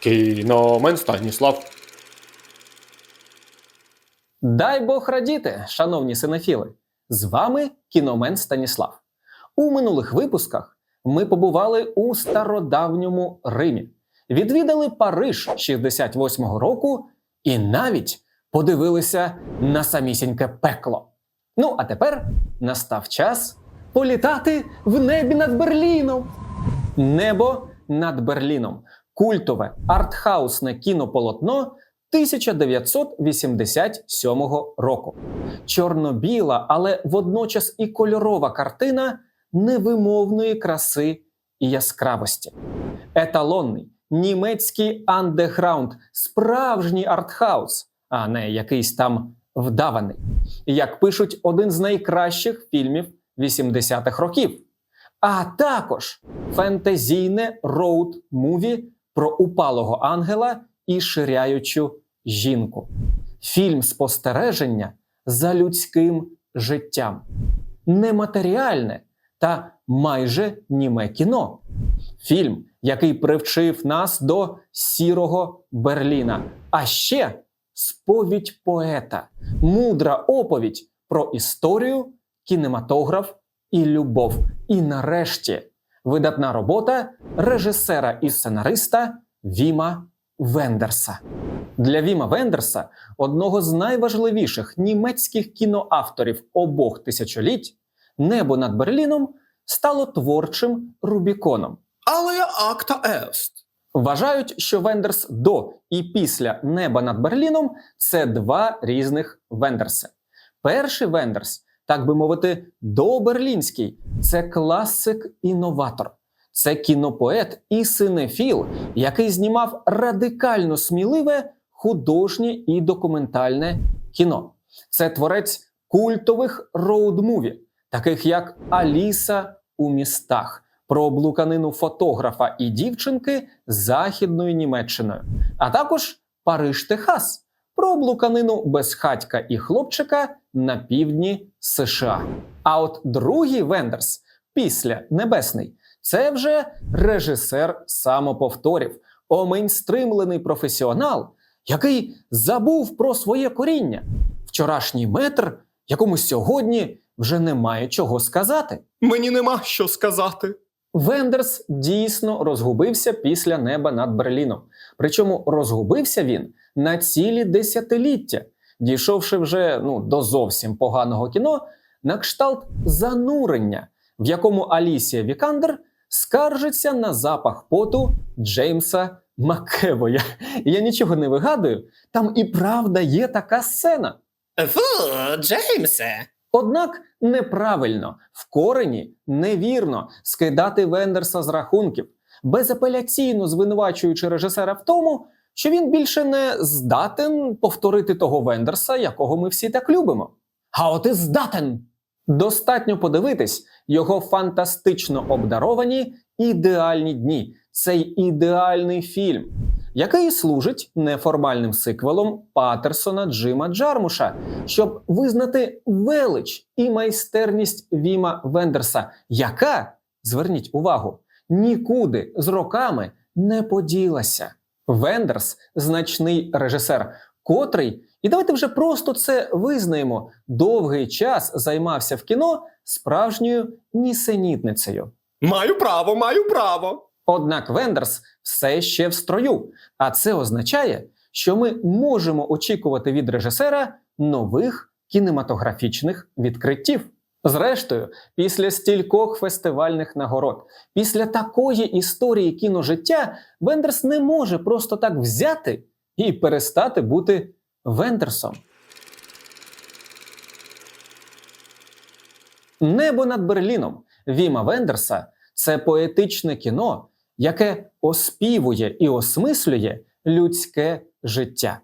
Кіномен Станіслав. Дай Бог радіти, шановні синефіли! З вами кіномен Станіслав. У минулих випусках ми побували у стародавньому Римі, відвідали Париж 68-го року і навіть подивилися на самісіньке пекло. Ну а тепер настав час політати в небі над Берліном. Небо над Берліном. Культове артхаусне кінополотно 1987 року. Чорно-біла, але водночас і кольорова картина невимовної краси і яскравості. Еталонний німецький андеграунд, справжній артхаус, а не якийсь там вдаваний. Як пишуть один з найкращих фільмів 80-х років. А також фентезійне роуд-муві про упалого ангела і ширяючу жінку. Фільм спостереження за людським життям. Нематеріальне та майже німе кіно. Фільм, який привчив нас до сірого Берліна. А ще сповідь поета, мудра оповідь про історію, кінематограф і любов. І нарешті видатна робота режисера і сценариста Віма Вендерса. Для Віма Вендерса, одного з найважливіших німецьких кіноавторів обох тисячоліть, небо над Берліном стало творчим Рубіконом. Але акта ест. Вважають, що Вендерс до і після неба над Берліном це два різних Вендерси. Перший Вендерс, так би мовити, доберлінський це класик-інноватор. Це кінопоет і синефіл, який знімав радикально сміливе художнє і документальне кіно. Це творець культових роуд-муві, таких як Аліса у містах, про облуканину фотографа і дівчинки західною Німеччиною, а також Париж, Техас, про облуканину безхатька і хлопчика на півдні США. А от другий Вендерс після Небесний це вже режисер самоповторів, омейнстримлений професіонал, який забув про своє коріння. Вчорашній метр, якому сьогодні вже немає чого сказати. Мені нема що сказати. Вендерс дійсно розгубився після неба над Берліном. Причому розгубився він на цілі десятиліття, дійшовши вже ну, до зовсім поганого кіно на кшталт занурення, в якому Алісія Вікандер скаржиться на запах поту Джеймса Маккевоя. Я нічого не вигадую, там і правда є така сцена. Фу, Джеймсе. Однак неправильно, в корені невірно скидати Вендерса з рахунків, безапеляційно звинувачуючи режисера в тому, що він більше не здатен повторити того Вендерса, якого ми всі так любимо. А от і здатен! Достатньо подивитись його фантастично обдаровані ідеальні дні. Цей ідеальний фільм, який служить неформальним сиквелом Патерсона Джима Джармуша, щоб визнати велич і майстерність Віма Вендерса, яка, зверніть увагу, нікуди з роками не поділася. Вендерс значний режисер, котрий, і давайте вже просто це визнаємо, довгий час займався в кіно справжньою нісенітницею. Маю право, маю право. Однак Вендерс все ще в строю, а це означає, що ми можемо очікувати від режисера нових кінематографічних відкриттів. Зрештою, після стількох фестивальних нагород, після такої історії кіножиття, Вендерс не може просто так взяти і перестати бути Вендерсом. Небо над Берліном Віма Вендерса це поетичне кіно, яке оспівує і осмислює людське життя.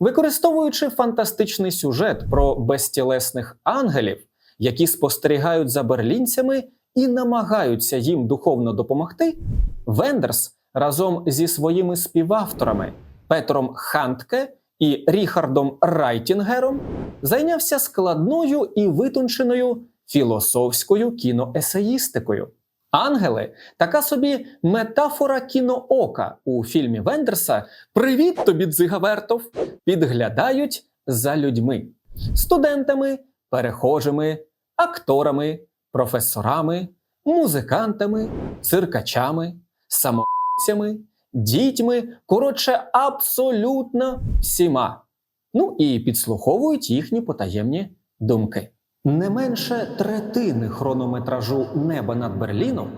Використовуючи фантастичний сюжет про безтілесних ангелів, які спостерігають за берлінцями і намагаються їм духовно допомогти, Вендерс разом зі своїми співавторами Петром Хантке і Ріхардом Райтінгером зайнявся складною і витонченою філософською кіноесеїстикою. Ангели така собі метафора кіноока у фільмі Вендерса Привіт тобі, дзигавертов! підглядають за людьми, студентами, перехожими, акторами, професорами, музикантами, циркачами, самоцями, дітьми, коротше, абсолютно всіма. Ну і підслуховують їхні потаємні думки. Не менше третини хронометражу неба над Берліном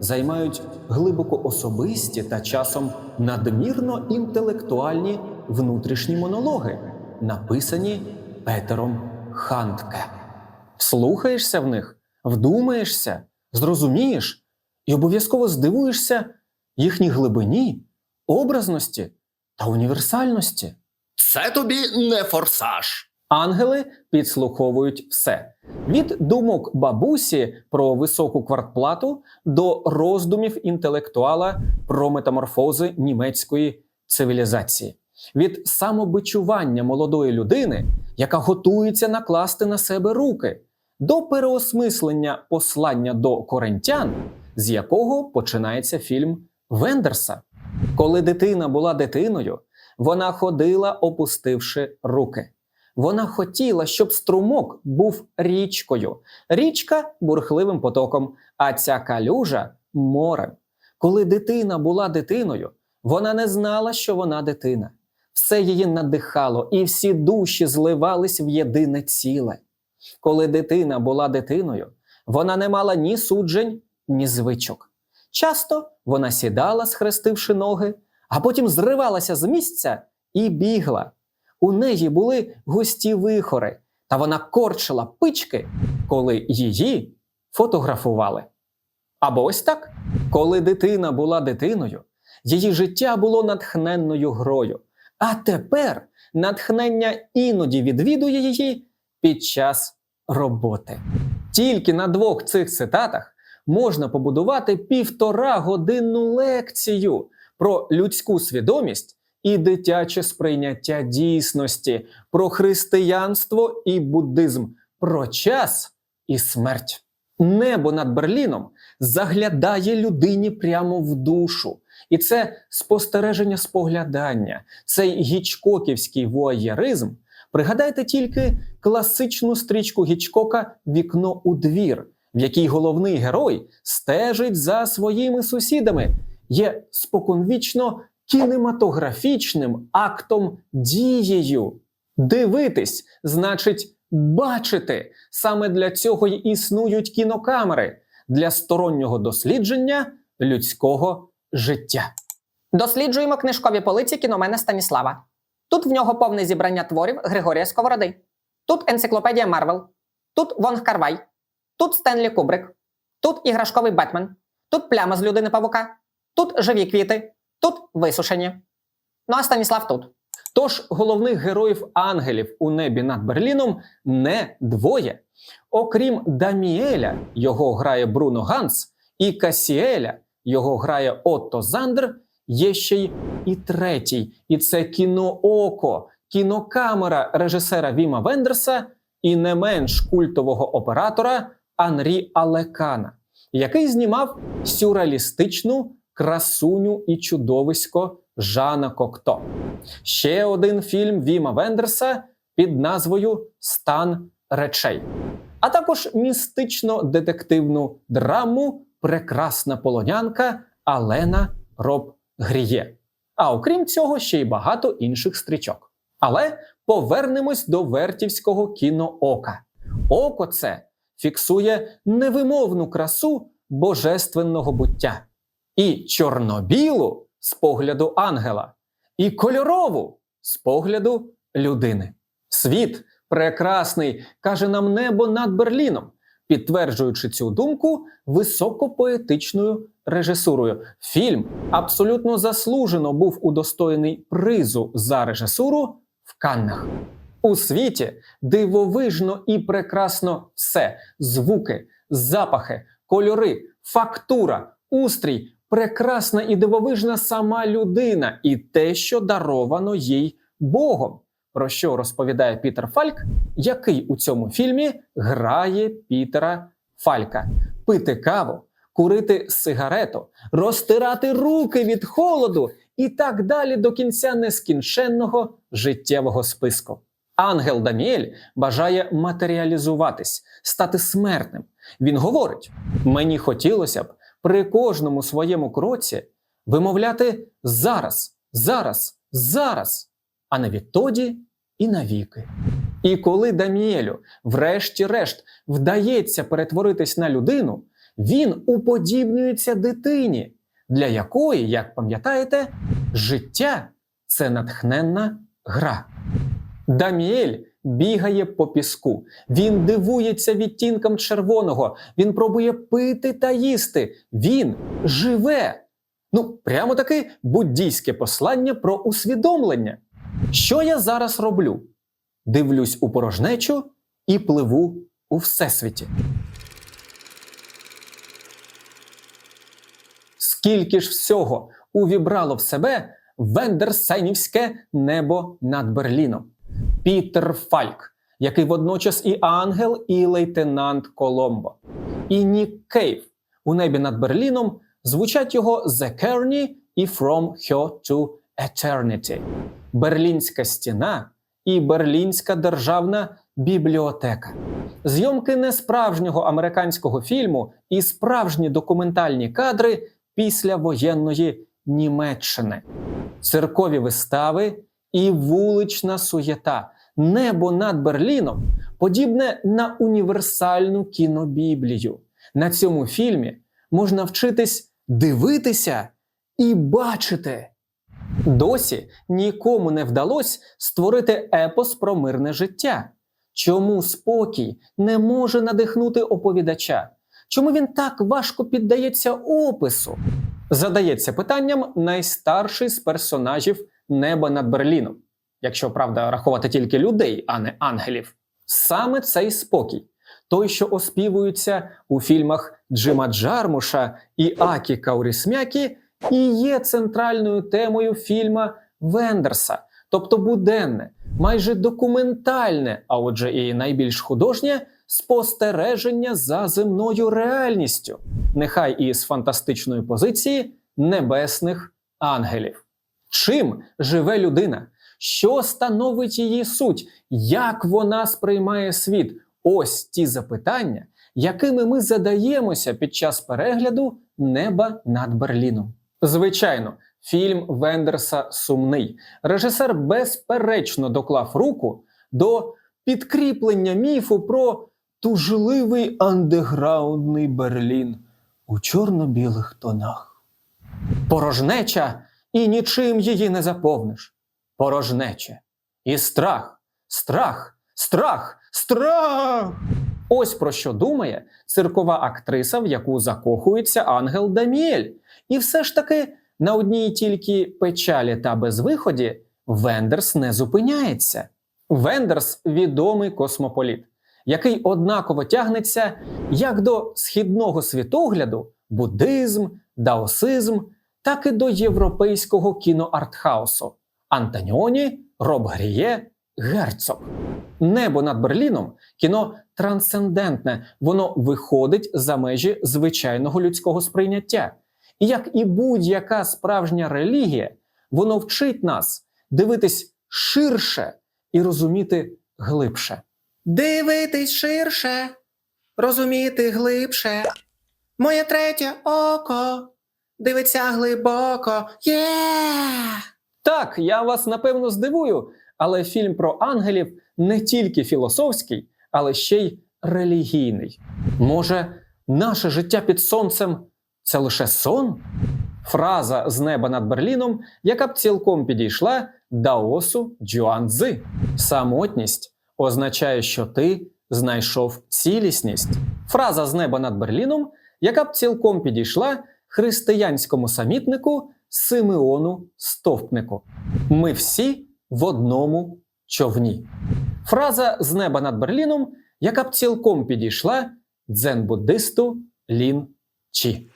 займають глибоко особисті та часом надмірно інтелектуальні внутрішні монологи, написані Петером Хантке. Слухаєшся в них, вдумаєшся, зрозумієш і обов'язково здивуєшся їхній глибині, образності та універсальності. Це тобі не форсаж. Ангели підслуховують все від думок бабусі про високу квартплату до роздумів інтелектуала про метаморфози німецької цивілізації, від самобичування молодої людини, яка готується накласти на себе руки, до переосмислення послання до коринтян, з якого починається фільм Вендерса. Коли дитина була дитиною, вона ходила, опустивши руки. Вона хотіла, щоб струмок був річкою, річка бурхливим потоком, а ця калюжа морем. Коли дитина була дитиною, вона не знала, що вона дитина. Все її надихало, і всі душі зливались в єдине ціле. Коли дитина була дитиною, вона не мала ні суджень, ні звичок. Часто вона сідала, схрестивши ноги, а потім зривалася з місця і бігла. У неї були густі вихори, та вона корчила пички, коли її фотографували. Або ось так, коли дитина була дитиною, її життя було натхненною грою. А тепер натхнення іноді відвідує її під час роботи. Тільки на двох цих цитатах можна побудувати півтора годинну лекцію про людську свідомість і дитяче сприйняття дійсності, про християнство і буддизм, про час і смерть. Небо над Берліном заглядає людині прямо в душу. І це спостереження споглядання, цей гічкоківський вуаєризм. Пригадайте тільки класичну стрічку Гічкока Вікно у двір, в якій головний герой стежить за своїми сусідами, є споконвічно кінематографічним актом дією. Дивитись значить бачити. Саме для цього й існують кінокамери для стороннього дослідження людського життя. Досліджуємо книжкові полиці кіномена Станіслава. Тут в нього повне зібрання творів Григорія Сковороди. Тут енциклопедія Марвел. Тут Вонг Карвай. Тут Стенлі Кубрик. Тут іграшковий Бетмен. Тут пляма з людини павука. Тут живі квіти. Тут висушені. Ну а Станіслав тут. Тож головних героїв ангелів у небі над Берліном не двоє. Окрім Даміеля, його грає Бруно Ганс, і Касіеля, його грає Отто Зандер, є ще й і третій. І це кінооко, кінокамера режисера Віма Вендерса і не менш культового оператора Анрі Алекана, який знімав сюрреалістичну красуню і чудовисько Жана Кокто. Ще один фільм Віма Вендерса під назвою Стан речей, а також містично-детективну драму Прекрасна полонянка Алена Роб Гріє. А окрім цього, ще й багато інших стрічок. Але повернемось до вертівського кіноока. Око це фіксує невимовну красу божественного буття і чорно-білу з погляду ангела, і кольорову з погляду людини. Світ прекрасний, каже нам небо над Берліном, підтверджуючи цю думку високопоетичною режисурою. Фільм абсолютно заслужено був удостоєний призу за режисуру в Каннах. У світі дивовижно і прекрасно все: звуки, запахи, кольори, фактура, устрій, прекрасна і дивовижна сама людина, і те, що даровано їй Богом. Про що розповідає Пітер Фальк, який у цьому фільмі грає Пітера Фалька. Пити каву, курити сигарету, розтирати руки від холоду і так далі до кінця нескінченного життєвого списку. Ангел Даміель бажає матеріалізуватись, стати смертним. Він говорить: мені хотілося б при кожному своєму кроці вимовляти зараз, зараз, зараз, а не відтоді і навіки. І коли Даміелю, врешті-решт, вдається перетворитись на людину, він уподібнюється дитині, для якої, як пам'ятаєте, життя це натхненна гра. Даміель бігає по піску. Він дивується відтінкам червоного. Він пробує пити та їсти. Він живе. Ну, прямо таки буддійське послання про усвідомлення. Що я зараз роблю? Дивлюсь у порожнечу і пливу у всесвіті. Скільки ж всього увібрало в себе Вендерсенівське небо над Берліном? Пітер Фальк, який водночас і ангел, і лейтенант Коломбо, і Нік Кейв у небі над Берліном звучать його The Kearney і From Here to Eternity, Берлінська стіна і Берлінська державна бібліотека. Зйомки несправжнього американського фільму і справжні документальні кадри післявоєнної Німеччини, циркові вистави і вулична суєта. Небо над Берліном подібне на універсальну кінобіблію. На цьому фільмі можна вчитись дивитися і бачити. Досі нікому не вдалося створити епос про мирне життя. Чому спокій не може надихнути оповідача? Чому він так важко піддається опису? Задається питанням найстарший з персонажів неба над Берліном, якщо правда рахувати тільки людей, а не ангелів. Саме цей спокій, той, що оспівується у фільмах Джима Джармуша і Акі Каурісмякі, і є центральною темою фільма Вендерса, тобто буденне, майже документальне, а отже, і найбільш художнє спостереження за земною реальністю, нехай і з фантастичної позиції небесних ангелів. Чим живе людина? Що становить її суть? Як вона сприймає світ? Ось ті запитання, якими ми задаємося під час перегляду неба над Берліном. Звичайно, фільм Вендерса сумний. Режисер безперечно доклав руку до підкріплення міфу про тужливий андеграундний Берлін у чорно-білих тонах. Порожнеча і нічим її не заповниш. Порожнече. І страх, страх, страх, страх. Ось про що думає циркова актриса, в яку закохується ангел Даміель. І все ж таки на одній тільки печалі та безвиході Вендерс не зупиняється. Вендерс відомий космополіт, який однаково тягнеться як до східного світогляду, буддизм, даосизм, так і до європейського кіноартхаусу Антоніоні, Роб Гріє, Герцог. Небо над Берліном кіно трансцендентне, воно виходить за межі звичайного людського сприйняття. Як і будь-яка справжня релігія, воно вчить нас дивитись ширше і розуміти глибше. Дивитись ширше, розуміти глибше. Моє третє око дивиться глибоко. Є! Так, я вас напевно здивую, але фільм про ангелів не тільки філософський, але ще й релігійний. Може, наше життя під сонцем це лише сон? Фраза з неба над Берліном, яка б цілком підійшла Даосу Джуанцзи. Самотність означає, що ти знайшов цілісність. Фраза з неба над Берліном, яка б цілком підійшла християнському самітнику Симеону Стовпнику. Ми всі в одному човні. Фраза з неба над Берліном, яка б цілком підійшла дзен-буддисту Лін Чі.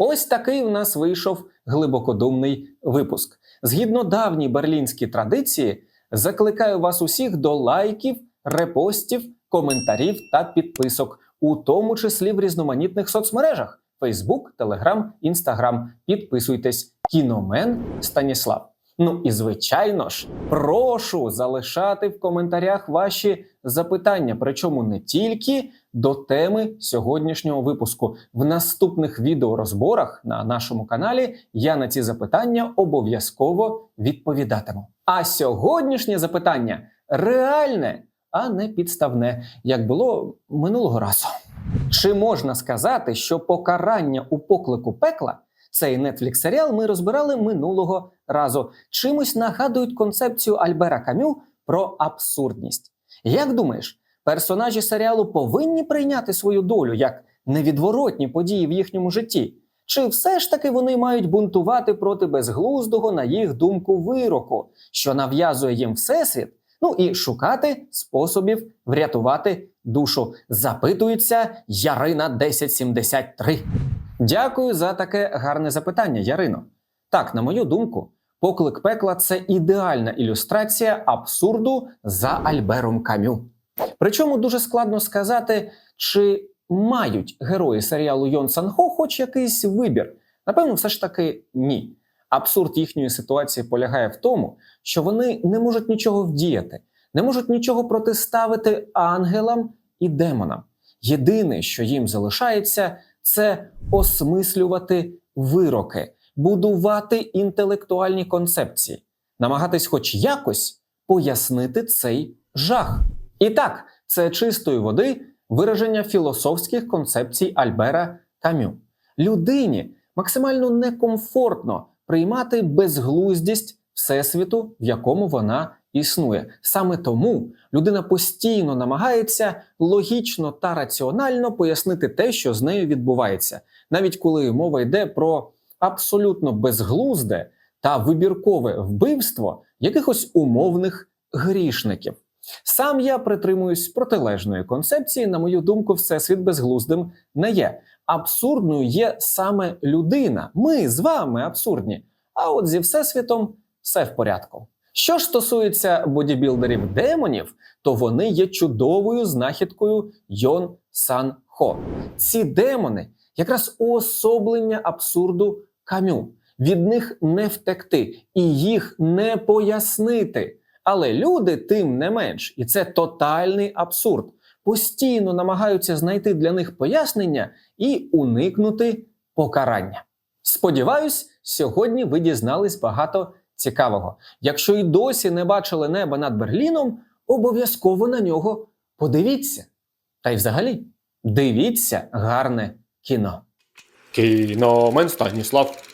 Ось такий в нас вийшов глибокодумний випуск. Згідно давній берлінській традиції, закликаю вас усіх до лайків, репостів коментарів та підписок, у тому числі в різноманітних соцмережах: Facebook, Telegram, Instagram. Підписуйтесь. Кіномен Станіслав. Ну і звичайно ж, прошу залишати в коментарях ваші запитання, причому не тільки до теми сьогоднішнього випуску. В наступних відеорозборах на нашому каналі я на ці запитання обов'язково відповідатиму. А сьогоднішнє запитання реальне, а не підставне, як було минулого разу. Чи можна сказати, що покарання у поклику пекла? Цей Netflix серіал ми розбирали минулого разу. Чимось нагадують концепцію Альбера Камю про абсурдність. Як думаєш, персонажі серіалу повинні прийняти свою долю як невідворотні події в їхньому житті? Чи все ж таки вони мають бунтувати проти безглуздого, на їх думку, вироку, що нав'язує їм всесвіт? Ну і шукати способів врятувати душу. Запитується Ярина 1073. Дякую за таке гарне запитання, Ярино. Так, на мою думку, поклик пекла це ідеальна ілюстрація абсурду за Альбером Камю. Причому дуже складно сказати, чи мають герої серіалу Йон Санхо хоч якийсь вибір. Напевно, все ж таки ні. Абсурд їхньої ситуації полягає в тому, що вони не можуть нічого вдіяти, не можуть нічого протиставити ангелам і демонам. Єдине, що їм залишається, це осмислювати вироки, будувати інтелектуальні концепції, намагатись хоч якось пояснити цей жах. І так, це чистої води вираження філософських концепцій Альбера Камю. Людині максимально некомфортно приймати безглуздість всесвіту, в якому вона існує. Саме тому людина постійно намагається логічно та раціонально пояснити те, що з нею відбувається, навіть коли мова йде про абсолютно безглузде та вибіркове вбивство якихось умовних грішників. Сам я притримуюсь протилежної концепції. На мою думку, всесвіт безглуздим не є. Абсурдною є саме людина. Ми з вами абсурдні. А от зі всесвітом все в порядку. Що ж стосується бодібілдерів демонів, то вони є чудовою знахідкою Йон Сан Хо. Ці демони якраз уособлення абсурду камю. Від них не втекти і їх не пояснити. Але люди, тим не менш, і це тотальний абсурд, постійно намагаються знайти для них пояснення і уникнути покарання. Сподіваюсь, сьогодні ви дізнались багато цікавого. Якщо і досі не бачили неба над Берліном, обов'язково на нього подивіться. Та й взагалі дивіться гарне кіно. Кіномен Станіслав.